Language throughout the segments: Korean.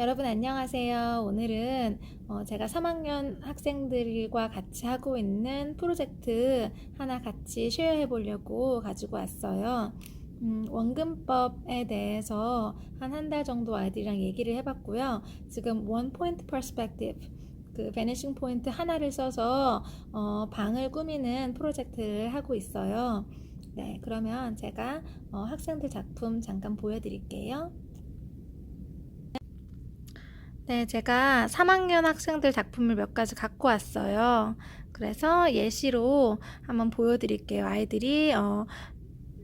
여러분 안녕하세요. 오늘은 어, 제가 3학년 학생들과 같이 하고 있는 프로젝트 하나 같이 쉐어해 보려고 가지고 왔어요. 음, 원근법에 대해서 한 한 달 정도 아이들이랑 얘기를 해봤고요. 지금 원 포인트 퍼스펙티브 그 베니싱 포인트 하나를 써서 어, 방을 꾸미는 프로젝트를 하고 있어요. 네, 그러면 제가 어, 학생들 작품 잠깐 보여드릴게요. 네, 제가 3학년 학생들 작품을 몇 가지 갖고 왔어요. 그래서 예시로 한번 보여드릴게요. 아이들이 어,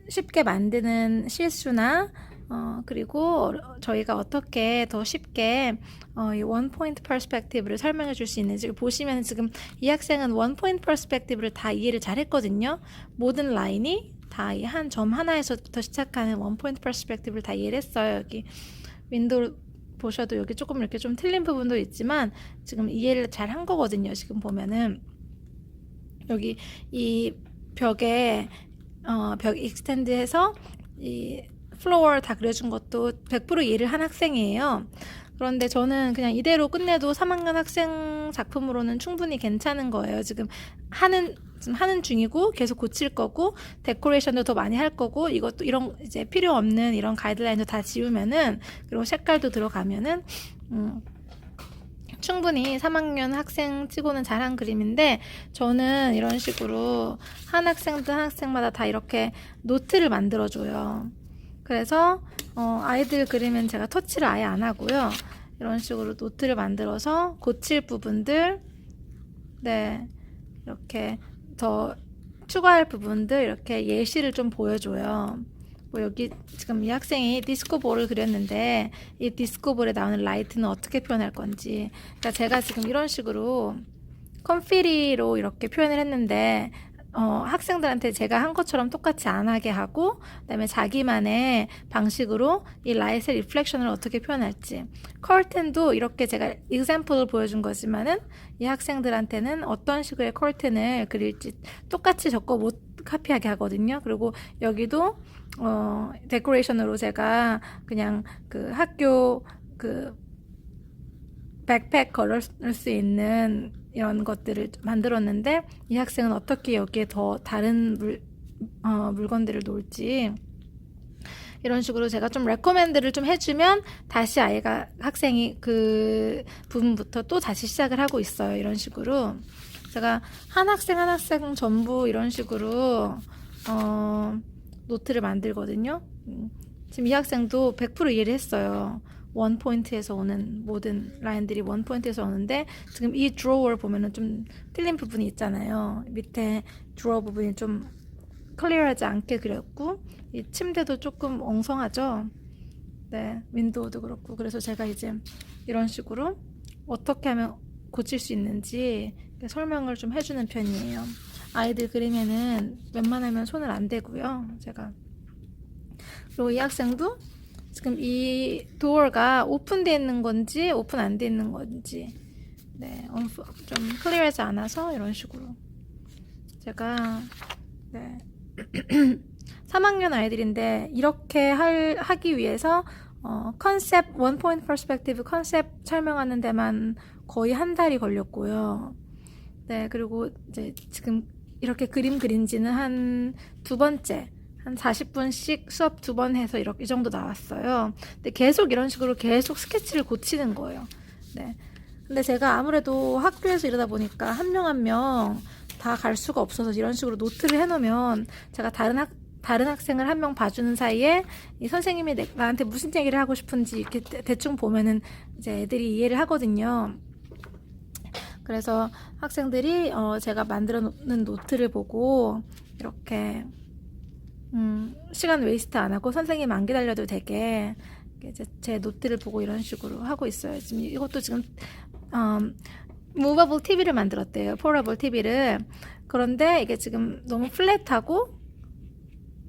쉽게 만드는 실수나 어, 그리고 저희가 어떻게 더 쉽게 어, 이 원 포인트 퍼스펙티브를 설명해 줄 수 있는지 보시면 지금 이 학생은 원 포인트 퍼스펙티브를 다 이해를 잘 했거든요. 모든 라인이 다 이 한 점 하나에서부터 시작하는 원 포인트 퍼스펙티브를 다 이해를 했어요. 여기 윈도우 보셔도 여기 조금 이렇게 좀 틀린 부분도 있지만 지금 이해를 잘 한 거거든요. 지금 보면은 여기 이 벽에 어, 벽 익스텐드해서 이 플로어 다 그려준 것도 100% 이해를 한 학생이에요. 그런데 저는 그냥 이대로 끝내도 3학년 학생 작품으로는 충분히 괜찮은 거예요. 지금 하는 지금 하는 중이고 계속 고칠 거고 데코레이션도 더 많이 할 거고 이것도 이런 이제 필요 없는 이런 가이드라인도 다 지우면은 그리고 색깔도 들어가면은 음, 충분히 3학년 학생 치고는 잘한 그림인데 저는 이런 식으로 한 학생들 한 학생마다 다 이렇게 노트를 만들어 줘요. 그래서 어, 아이들 그림은 제가 터치를 아예 안 하고요. 이런 식으로 노트를 만들어서 고칠 부분들, 네, 이렇게 더 추가할 부분들 이렇게 예시를 좀 보여줘요. 뭐 여기 지금 이 학생이 디스코볼을 그렸는데 이 디스코볼에 나오는 라이트는 어떻게 표현할 건지. 그러니까 제가 지금 이런 식으로 컴피리로 이렇게 표현을 했는데 어, 학생들한테 제가 한 것처럼 똑같이 안 하게 하고 그다음에 자기만의 방식으로 이 라이트의 리플렉션을 어떻게 표현할지 커튼도 이렇게 제가 example을 보여준 거지만은 이 학생들한테는 어떤 식의 커튼을 그릴지 똑같이 적고 못 카피하게 하거든요. 그리고 여기도 어, 데코레이션으로 제가 그냥 그 학교 그 백팩 걸을 수 있는 이런 것들을 만들었는데 이 학생은 어떻게 여기에 더 다른 물, 어, 물건들을 놓을지 이런 식으로 제가 좀 레코멘드를 좀 해주면 다시 아이가 학생이 그 부분부터 또 다시 시작을 하고 있어요. 이런 식으로 제가 한 학생 한 학생 전부 이런 식으로 어, 노트를 만들거든요. 음, 지금 이 학생도 100% 이해를 했어요. 원 포인트에서 오는 모든 라인들이 원 포인트에서 오는데 지금 이 드로워를 보면은 좀 틀린 부분이 있잖아요. 밑에 드로워 부분이 좀 클리어하지 않게 그렸고 이 침대도 조금 엉성하죠. 네, 윈도우도 그렇고 그래서 제가 이제 이런 식으로 어떻게 하면 고칠 수 있는지 설명을 좀 해주는 편이에요. 아이들 그림에는 웬만하면 손을 안 대고요. 제가 그리고 이 학생도 지금 이 도어가 오픈되어 있는 건지 오픈 안 되어 있는 건지 네, 좀 클리어하지 않아서 이런 식으로 제가 네. 3학년 아이들인데 이렇게 할, 하기 위해서 어, 컨셉 원 포인트 퍼스펙티브 컨셉 설명하는 데만 거의 한 달이 걸렸고요. 네, 그리고 이제 지금 이렇게 그림 그린 지는 한 두 번째 한 40분씩 수업 두 번 해서 이렇게 이 정도 나왔어요. 근데 계속 이런 식으로 계속 스케치를 고치는 거예요. 네. 근데 제가 아무래도 학교에서 이러다 보니까 한 명 한 명 다 갈 수가 없어서 이런 식으로 노트를 해놓으면 제가 다른 학 다른 학생을 한 명 봐주는 사이에 이 선생님이 내, 나한테 무슨 얘기를 하고 싶은지 이렇게 대, 충 보면은 이제 애들이 이해를 하거든요. 그래서 학생들이 어 제가 만들어 놓는 노트를 보고 이렇게 음, 시간 웨이스트 안 하고 선생님 안 기다려도 되게 이제 제 노트를 보고 이런 식으로 하고 있어요. 지금 이것도 지금 음, 무버블 TV를 만들었대요. 포러블 TV를. 그런데 이게 지금 너무 플랫하고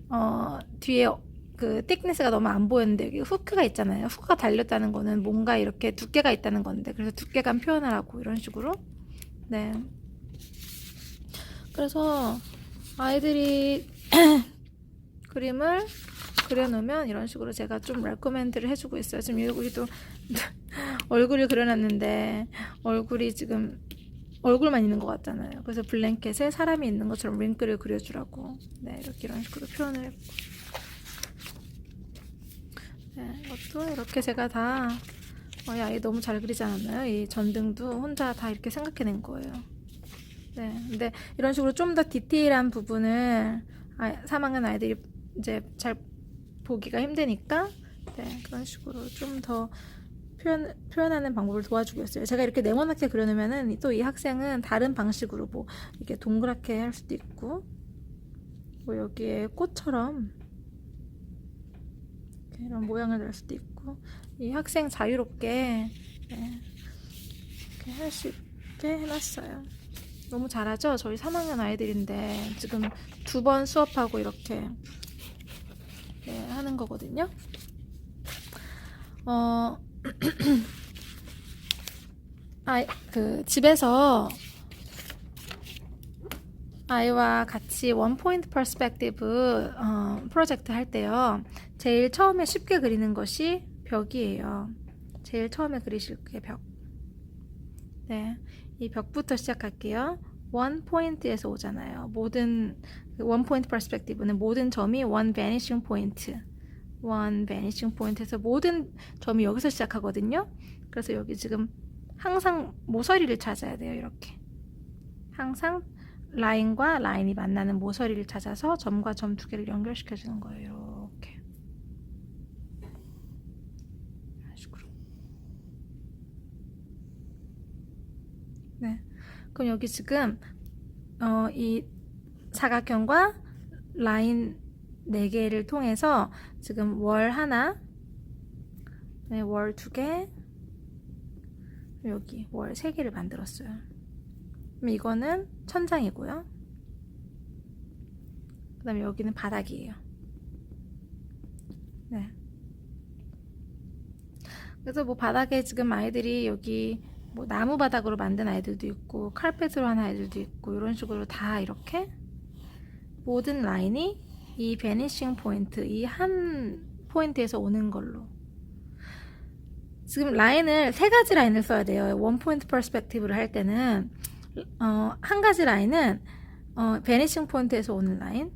어, 뒤에 그 틱네스가 너무 안 보였는데 여기 후크가 있잖아요. 후크가 달렸다는 거는 뭔가 이렇게 두께가 있다는 건데 그래서 두께감 표현하라고 이런 식으로 네. 그래서 아이들이 그림을 그려놓으면 이런 식으로 제가 좀 레코멘드를 해주고 있어요. 지금 여기도 얼굴을 그려놨는데 얼굴이 지금 얼굴만 있는 것 같잖아요. 그래서 블랭켓에 사람이 있는 것처럼 링크를 그려주라고 네 이렇게 이런 식으로 표현을 했고 네, 이것도 이렇게 제가 다 어, 야, 이 너무 잘 그리지 않았나요? 이 전등도 혼자 다 이렇게 생각해낸 거예요. 네, 근데 이런 식으로 좀 더 디테일한 부분을 아, 3학년 아이들이 이제 잘 보기가 힘드니까 네, 그런 식으로 좀 더 표현, 표현하는 방법을 도와주고 있어요. 제가 이렇게 네모나게 그려놓으면은 또 이 학생은 다른 방식으로 뭐 이렇게 동그랗게 할 수도 있고 뭐 여기에 꽃처럼 이런 모양을 낼 수도 있고 이 학생 자유롭게 네, 이렇게 할 수 있게 해놨어요. 너무 잘하죠? 저희 3학년 아이들인데 지금 두 번 수업하고 이렇게 네, 하는 거거든요. 어, 아, 그 집에서 아이와 같이 원 포인트 퍼스펙티브 어, 프로젝트 할 때요. 제일 처음에 쉽게 그리는 것이 벽이에요. 제일 처음에 그리실 게 벽. 네, 이 벽부터 시작할게요. 원 포인트에서 오잖아요. 모든 원 포인트 퍼스펙티브는 모든 점이 원 베니싱 포인트. 원 베니싱 포인트에서 모든 점이 여기서 시작하거든요. 그래서 여기 지금 항상 모서리를 찾아야 돼요. 이렇게. 항상 라인과 라인이 만나는 모서리를 찾아서 점과 점 두 개를 연결시켜 주는 거예요. 이렇게. 네. 그럼 여기 지금 어, 이 사각형과 라인 4개를 통해서 지금 월 하나, 네, 월두 개, 여기 월세 개를 만들었어요. 그럼 이거는 천장이고요. 그 다음에 여기는 바닥이에요. 네. 그래서 뭐 바닥에 지금 아이들이 여기 뭐 나무 바닥으로 만든 아이들도 있고 칼펫으로 한 아이들도 있고 이런 식으로 다 이렇게 모든 라인이 이 베니싱 포인트 이 한 포인트에서 오는 걸로 지금 라인을 세 가지 라인을 써야 돼요. 원 포인트 퍼스펙티브를 할 때는 어, 한 가지 라인은 어, 베니싱 포인트에서 오는 라인,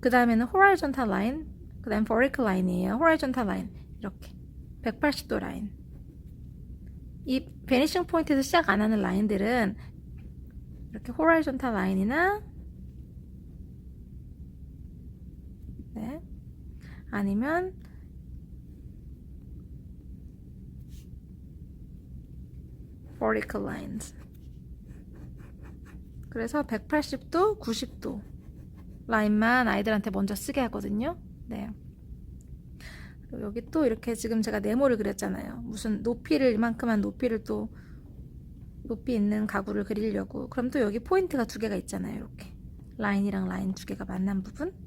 그 다음에는 호라이전탈 라인, 그 다음 버리클 라인이에요. 호라이전탈 라인 이렇게 180도 라인. 이 베니싱 포인트에서 시작 안 하는 라인들은 이렇게 호라이전탈 라인이나 네. 아니면 vertical lines. 그래서 180도, 90도 라인만 아이들한테 먼저 쓰게 하거든요. 네. 여기 또 이렇게 지금 제가 네모를 그렸잖아요. 무슨 높이를 이만큼한 높이를 또 높이 있는 가구를 그리려고. 그럼 또 여기 포인트가 두 개가 있잖아요. 이렇게 라인이랑 라인 두 개가 만난 부분.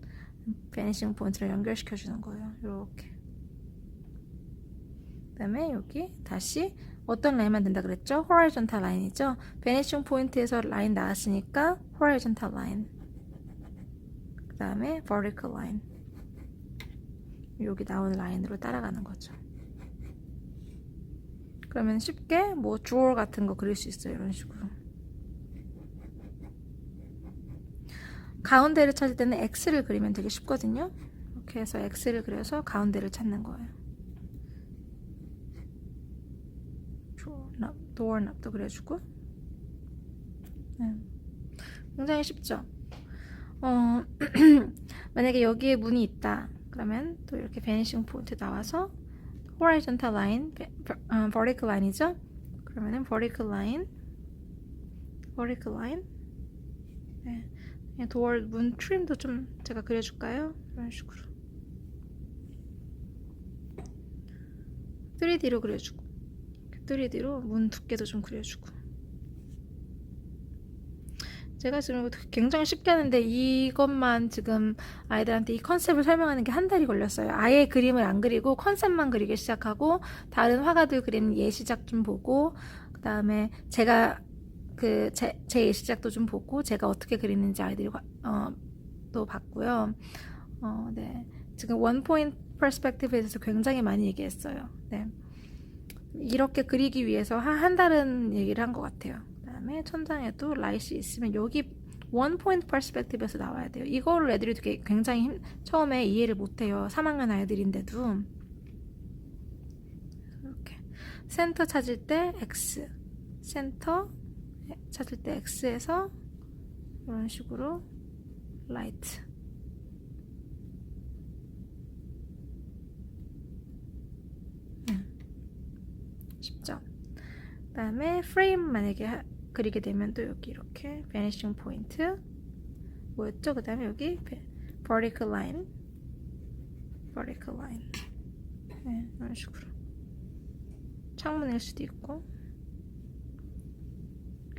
베니싱 포인트를 연결시켜 주는 거예요. 이렇게. 그다음에 여기 다시 어떤 라인만 된다 그랬죠? 호라이전탈 라인이죠. 베니싱 포인트에서 라인 나왔으니까 호라이전탈 라인. 그다음에 vertical 라인. 여기 나온 라인으로 따라가는 거죠. 그러면 쉽게 뭐 주얼 같은 거 그릴 수 있어요. 이런 식으로. 가운데를 찾을 때는 X를 그리면 되게 쉽거든요. 이렇게 해서 X를 그려서 가운데를 찾는 거예요. 도어납도 그려주고 네. 굉장히 쉽죠. 어, 만약에 여기에 문이 있다. 그러면 또 이렇게 베니싱 포인트 나와서 line, 어, vertical line이죠. 그러면은 vertical line, vertical line. 네. 도어 문 트림도 좀 제가 그려줄까요? 이런 식으로 3D로 그려주고 3D로 문 두께도 좀 그려주고 제가 지금 굉장히 쉽게 하는데 이것만 지금 아이들한테 이 컨셉을 설명하는 게 한 달이 걸렸어요. 아예 그림을 안 그리고 컨셉만 그리기 시작하고 다른 화가들 그린 예시작 좀 보고 그 다음에 제가 그제 제 예시작도 좀 보고 제가 어떻게 그리는지 아이들이 어, 또 봤고요. 어, 네. 지금 원 포인트 퍼스펙티브에 대해서 굉장히 많이 얘기했어요. 네. 이렇게 그리기 위해서 한, 한 달은 얘기를 한 것 같아요. 그다음에 천장에도 라이시 있으면 여기 원 포인트 퍼스펙티브에서 나와야 돼요. 이거를 애들이 되게 굉장히 힘, 처음에 이해를 못해요. 3학년 아이들인데도 이렇게 센터 찾을 때 X 센터 찾을 때 X에서 이런 식으로 라이트 쉽죠? 그다음에 프레임 만약에 하- 그리게 되면 또 여기 이렇게 vanishing point. 뭐였죠? 그 다음에 여기 ve- vertical line. vertical line. 네, 이런 식으로. 창문일 수도 있고. 여기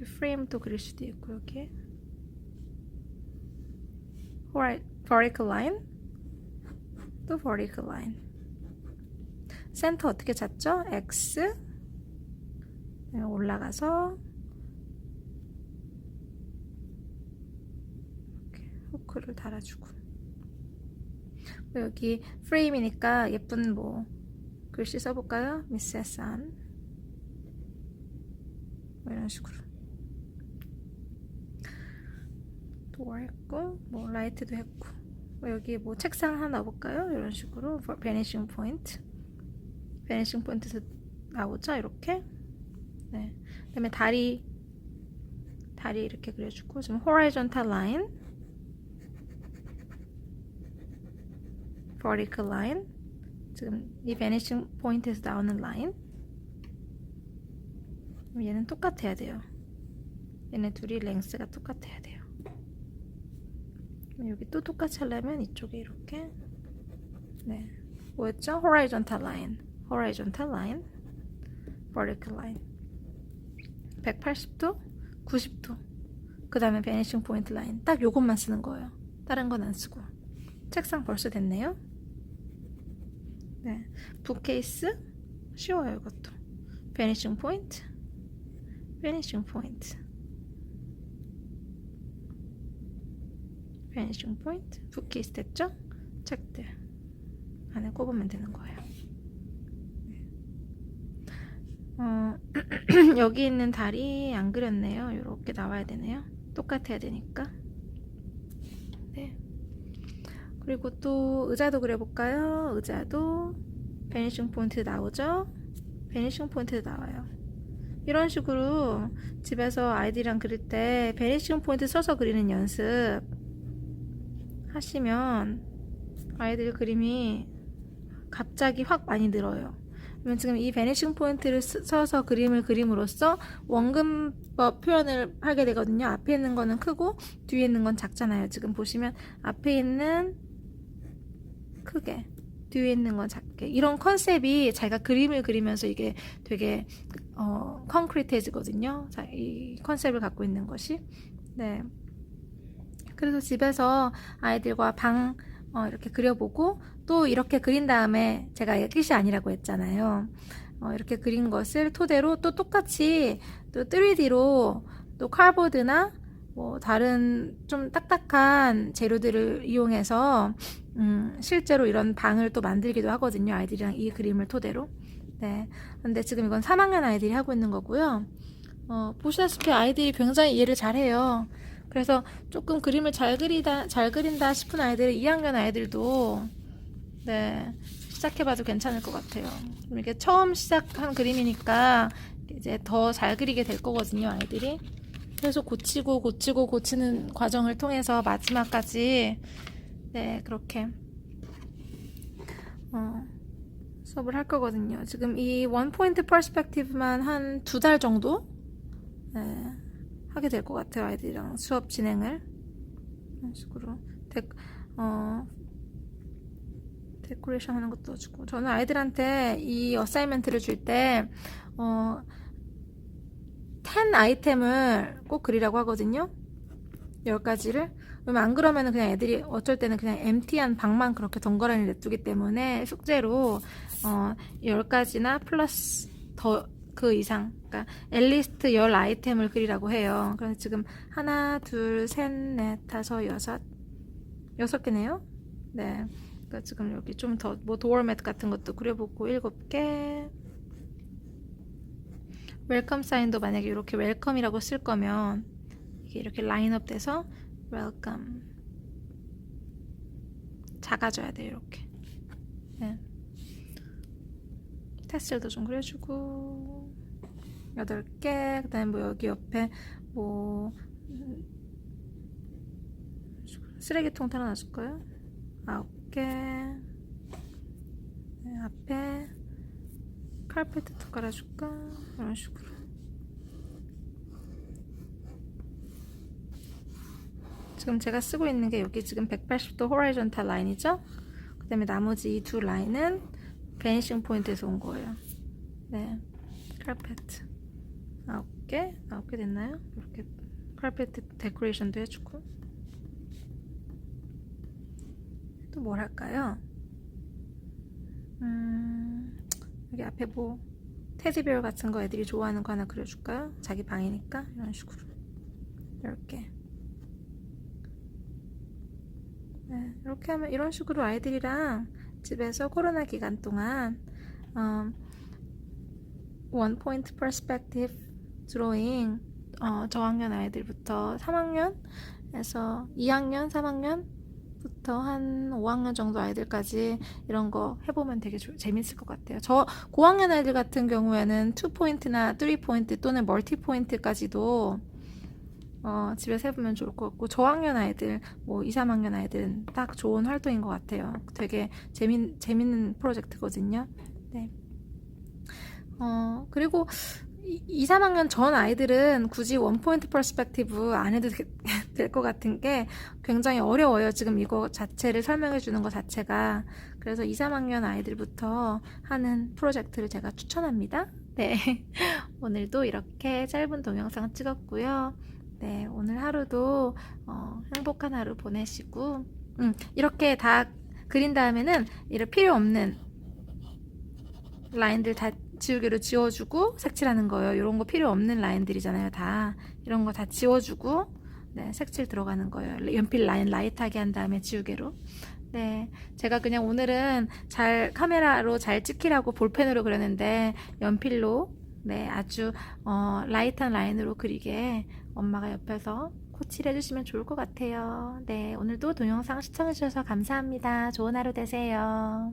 프레임도 그릴 수도 있고 hori- vertical line. 또 vertical line. 센터 어떻게 찾죠? X. 네, 올라가서. 이렇게 후크를 달아주고. 뭐 여기 프레임이니까 예쁜 뭐 글씨 써볼까요? 미세스 안뭐 이런 식으로 도어 했고 뭐 라이트도 했고 뭐 여기 뭐 책상 하나 넣어볼까요? 이런 식으로 베니싱 포인트 베니싱 포인트에서 나오죠 이렇게 네. 그다음에 다리 다리 이렇게 그려주고 지금 horizontal line, vertical line 지금 이 vanishing point에서 나오는 그럼 얘는 똑같아야 돼요. 얘네 둘이 랭스가 똑같아야 돼요. 여기 또 똑같이 하려면 이쪽에 이렇게 네 뭐였죠? horizontal line, horizontal line, vertical line 180도, 90도. 그 다음에 베니싱 포인트 라인. 딱 요것만 쓰는 거예요. 다른 건 안 쓰고. 책상 벌써 됐네요. 네. 북케이스. 쉬워요, 이것도. 베니싱 포 베니싱 포인트. 북케이스 됐죠? 책들. 안에 꼽으면 되는 거예요. 어, 여기 있는 다리 안 그렸네요. 이렇게 나와야 되네요. 똑같아야 되니까. 네. 그리고 또 의자도 그려볼까요? 의자도 베니싱 포인트 나오죠? 베니싱 포인트 나와요. 이런 식으로 집에서 아이들이랑 그릴 때 베니싱 포인트 써서 그리는 연습 하시면 아이들 그림이 갑자기 확 많이 늘어요. 그러면 지금 이 베니싱 포인트를 쓰- 써서 그림을 그림으로써 원근법 표현을 하게 되거든요. 앞에 있는 거는 크고 뒤에 있는 건 작잖아요. 지금 보시면 앞에 있는 크게 뒤에 있는 건 작게 이런 컨셉이 자기가 그림을 그리면서 이게 되게 어, 콘크리트해지거든요. 자, 이 컨셉을 갖고 있는 것이 네. 그래서 집에서 아이들과 방 어, 이렇게 그려보고 또 이렇게 그린 다음에 제가 끝이 아니라고 했잖아요. 어, 이렇게 그린 것을 토대로 또 똑같이 또 3D로 또 칼보드나 뭐 다른 좀 딱딱한 재료들을 이용해서 음, 실제로 이런 방을 또 만들기도 하거든요. 아이들이랑 이 그림을 토대로. 네. 근데 지금 이건 3학년 아이들이 하고 있는 거고요. 어, 보시다시피 아이들이 굉장히 이해를 잘해요. 그래서 조금 그림을 잘 그리다, 잘 그린다 싶은 아이들은 2학년 아이들도 네, 시작해봐도 괜찮을 것 같아요. 이게 처음 시작한 그림이니까 이제 더 잘 그리게 될 거거든요, 아이들이. 그래서 고치고 고치고 고치는 과정을 통해서 마지막까지 네, 그렇게 어, 수업을 할 거거든요. 지금 이 원 포인트 퍼스펙티브만 한 두 달 정도 네, 하게 될 것 같아요. 아이들이랑 수업 진행을 이런 식으로 데, 어, 데코레이션 하는 것도 주고 저는 아이들한테 이 어사이먼트를 줄 때 어, 10 아이템을 꼭 그리라고 하거든요. 10가지를. 그러면 안 그러면은 그냥 애들이 어쩔 때는 그냥 MT한 방만 그렇게 덩그러니 냅두기 때문에 숙제로 어, 10가지나 플러스 더 그 이상, 그러니까 앨리스트 10 아이템을 그리라고 해요. 그래서 지금 하나, 둘, 셋, 넷, 다섯, 여섯, 여섯 개네요. 네. 그러니까 지금 여기 좀 더 뭐 도어맷 같은 것도 그려보고 일곱 개. 웰컴 사인도 만약에 이렇게 웰컴이라고 쓸 거면 이게 이렇게 라인업 돼서 웰컴 작아져야 돼요 이렇게. 네. 테슬도 좀 그려주고 여덟 개. 그 다음에 뭐 여기 옆에 뭐 음, 쓰레기통 하나 놔줄까요? 아홉 개. 네, 앞에 칼페트도 깔아줄까? 이런 식으로. 지금 제가 쓰고 있는 게 여기 지금 180도 호라이전탈 라인이죠? 그 다음에 나머지 이 두 라인은 베니싱 포인트에서 온 거예요. 네. 칼페트. 아홉 개? 아홉 개 됐나요? 이렇게 칼페트 데코레이션도 해주고. 또 뭘 할까요? 음, 여기 앞에 뭐 테디베어 같은 거 애들이 좋아하는 거 하나 그려줄까요? 자기 방이니까 이런 식으로 이렇게 네, 이렇게 하면 이런 식으로 아이들이랑 집에서 코로나 기간 동안 음, 원 포인트 퍼스펙티브 드로잉 어, 저학년 아이들부터 3학년에서 2학년, 3학년부터 한 5학년 정도 아이들까지 이런 거 해보면 되게 조- 재밌을 것 같아요. 저 고학년 아이들 같은 경우에는 2포인트나 3포인트 또는 멀티 포인트까지도 어, 집에서 해보면 좋을 것 같고 저학년 아이들 뭐 2, 3학년 아이들은 딱 좋은 활동인 것 같아요. 되게 재밌, 재밌는 프로젝트거든요. 네. 어, 그리고 2, 3학년 전 아이들은 굳이 원포인트 퍼스펙티브 안 해도 될 것 같은 게 굉장히 어려워요. 지금 이거 자체를 설명해 주는 것 자체가. 그래서 2, 3학년 아이들부터 하는 프로젝트를 제가 추천합니다. 네. 오늘도 이렇게 짧은 동영상 찍었고요. 네. 오늘 하루도 어, 행복한 하루 보내시고, 음, 이렇게 다 그린 다음에는 이런 필요 없는 라인들 다 지우개로 지워주고 색칠하는 거예요. 이런 거 필요 없는 라인들이잖아요. 다 이런 거 다 지워주고 네, 색칠 들어가는 거예요. 연필 라인 라이트하게 한 다음에 지우개로. 네, 제가 그냥 오늘은 잘 카메라로 잘 찍히라고 볼펜으로 그렸는데 연필로 네 아주 어, 라이트한 라인으로 그리게 엄마가 옆에서 코치를 해주시면 좋을 것 같아요. 네, 오늘도 동영상 시청해주셔서 감사합니다. 좋은 하루 되세요.